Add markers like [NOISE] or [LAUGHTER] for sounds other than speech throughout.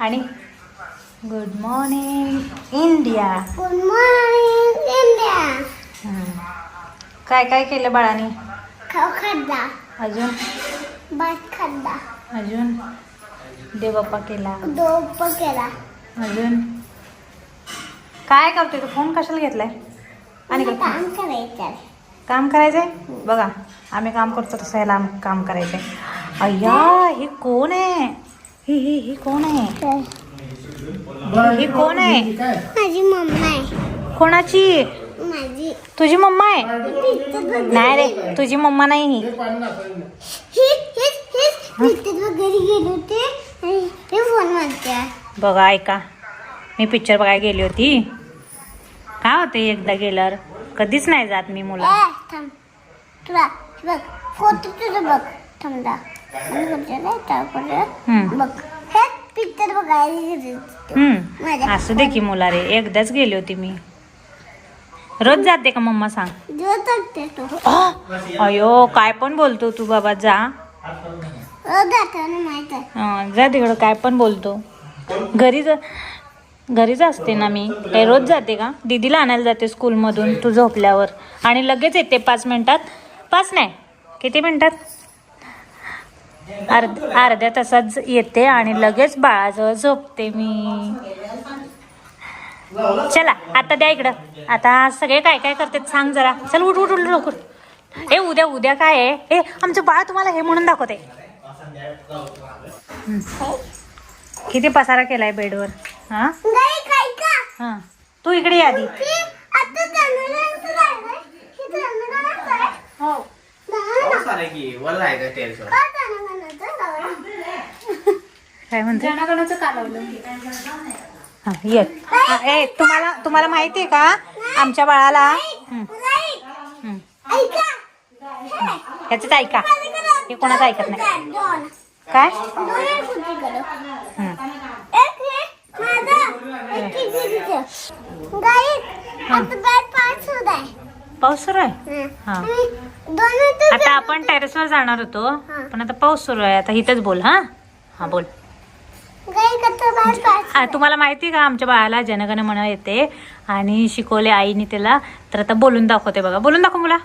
आणि good morning India good morning India काय काय केलं बाळाने? खाऊ खाल्ला. अजून? भात खाल्ला. अजून? देवप्पा केला. दोप केला. अजून? काय करतोय तू? फोन कशाला घेतलाय? आणि? काम करायचं काम करायचंय? बघा आम्ही काम करतो तसं याला आम- काम करायचंय. अय्या ही कोण आहे? ही ही ही कोण आहे? ही कोण आहे? माझी मम्मा आहे. कोणाची? माझी. तुझी मम्मा आहे? नाही रे तुझी मम्मा नाही. ही हे हेच हेच तिथं घरी गेले होते आणि हे फोन म्हणते बघा ऐका. मी पिक्चर बघायला गेली होती. काय होते एकदा गेल्यावर? कधीच नाही जात मी मुला. ए थांब. तुला हे बघ फोटो तुझं बघ. थांबदा बघ हे पिक्चर बघायला असू दे की मुला रे एकदाच गेली होती मी. रोज जाते का मम्मा सांग? जो! अयो काय पण बोलतो तू बाबा जा. जा तिकडं काय पण बोलतो. घरीच घरीच असते ना मी. काय रोज जाते का? दीदीला आणायला जाते स्कूलमधून तू झोपल्यावर. आणि लगेच येते पाच मिनिटात. पाच नाही किती मिनिटात? अर्ध अर्ध्या तासात येते आणि लगेच बाळाजवळ झोपते मी. चला आता द्या इकडं. आता सगळे काय काय करतात सांग जरा. चल उठ उठ उठ लवकर. ए उद्या उद्या काय आहे? ए आमचं बाळ तुम्हाला हे म्हणून दाखवते. किती पसारा केलाय बेडवर? हा? हा. तू इकडे ये आधी. हे आता जाणार आहे हे जाणार आहे हो जाणार पाऊस आला की वल्ला आहे का टेरेसवर का जाणार आहे काय म्हणते? हा, ये. हा, ए तुम्हाला तुम्हाला माहिती आहे का? आमच्या बाळाला हं, हं. ऐका. हे कोणाचं ऐकत नाही. काय? पाऊस सुरू आहे? हा. आता आपण टेरेसवर जाणार होतो. पण आता पाऊस सुरू आहे. आता इथंच बोल हा? हा बोल गाई करता बॅट पाच आ, तुम्हाला माहिती का? आमच्या बाळाला जनगण म्हणा येते आणि शिकवले आईने त्याला तर आता बोलून दाखवते बघा. बोलून दाखव मुला.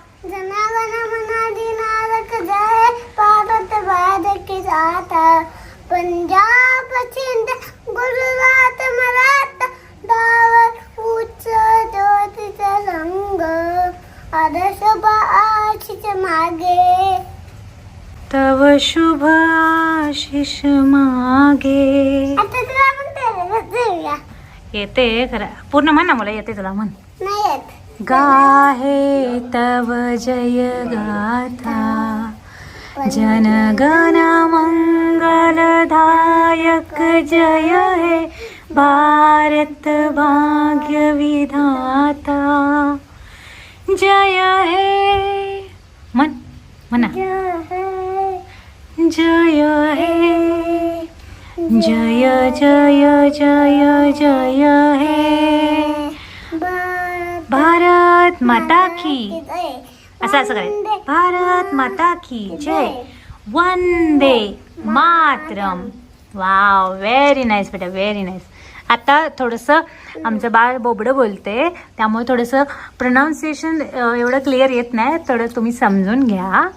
पंजाब शुभ आशिष मागे. आता तुला आपण टेरेसवर जाऊया येते खरं. पूर्ण म्हण ना मला येते तुला म्हण. नाही येत. गाहे तव जय गाथा. जनगण मंगलदायक जय हे भारत भाग्य विधाता. जय हे. मन म्हणा. जय हे जय जय जय जय हे भारत माता की। असं असं करायचं. भारत माता की जय। वंदे मातरम। वाव व्हेरी नाईस बेटा व्हेरी नाईस आता थोडंसं आमचं बाळ बोबडं बोलते त्यामुळे थोडंसं प्रोनाऊन्सिएशन एवढं क्लिअर येत नाही थोडं तुम्ही समजून घ्या.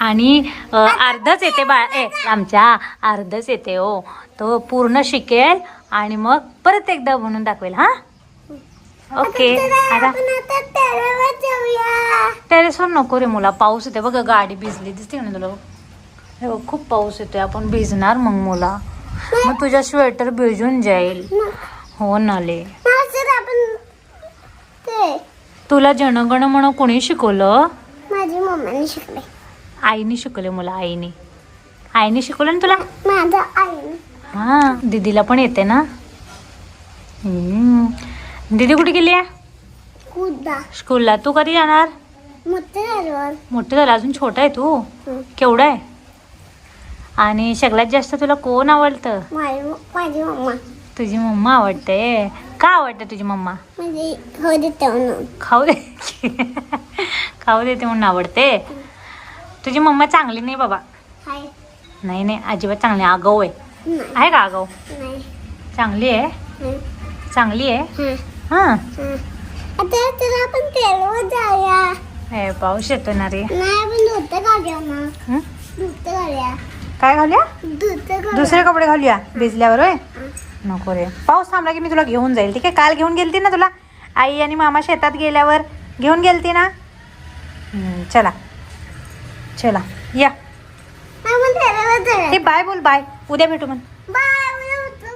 आणि अर्धच येते बाळ. ए आमच्या अर्धच येते हो. तो पूर्ण शिकेल आणि मग परत एकदा म्हणून दाखवेल हा? ओके. आता टेरेसवर नको रे मुला पाऊस येते बघ गाडी भिजली दिसते ना तुला हे बघ, खूप पाऊस येतोय आपण भिजणार मग मुला. मग तुझ्या स्वेटर भिजून जाईल. हो ना ले. मास्टर आपण ते तुला जनगण म्हणून कोणी शिकवलं? माझी मम्मीने शिकले आईने शिकवले मुला आईने. आईने शिकवलं ना तुला? हा दीदीला पण येते ना? हम्म. दीदी कुठे गेली आहे? कुदा स्कूलला. तू कधी जाणार? मोठे झाल्यावर मोठं झालं. अजून छोटा आहे तू? हं. केवढा आहे? आणि सगळ्यात जास्त तुला कोण आवडतं? माझी माझी मम्मा. तुझी मम्मा आवडते? का आवडते तुझी मम्मा? म्हणजे हो देतो म्हणून. खाऊ दे [LAUGHS] खाऊ देते म्हणून आवडते? तुझी मम्मा चांगली नाही बाबा. हाय. नाही नाही अजिबात चांगली. आगाऊ आहे. नाही. आहे का आगाऊ नाही. चांगली आहे? हं, चांगली आहे? हं, हां. हं. आता तर आपण तेलवर जाऊया. हे पाऊस येतो ना रे. नाही आपण धुतं घालूया ना. हं? धुतं घालूया. काय घालूया? धुतं घालूया. दुसरे कपडे घालूया भिजल्यावर होय? नको रे. पाऊस थांबला की मी तुला घेऊन जाईल. ठीक आहे? काल घेऊन गेलती ना तुला? आई आणि मामा शेतात गेल्यावर घेऊन गेलती ना? हं, चला. चला या. हे बाय बोल बाय. उद्या भेटू मग.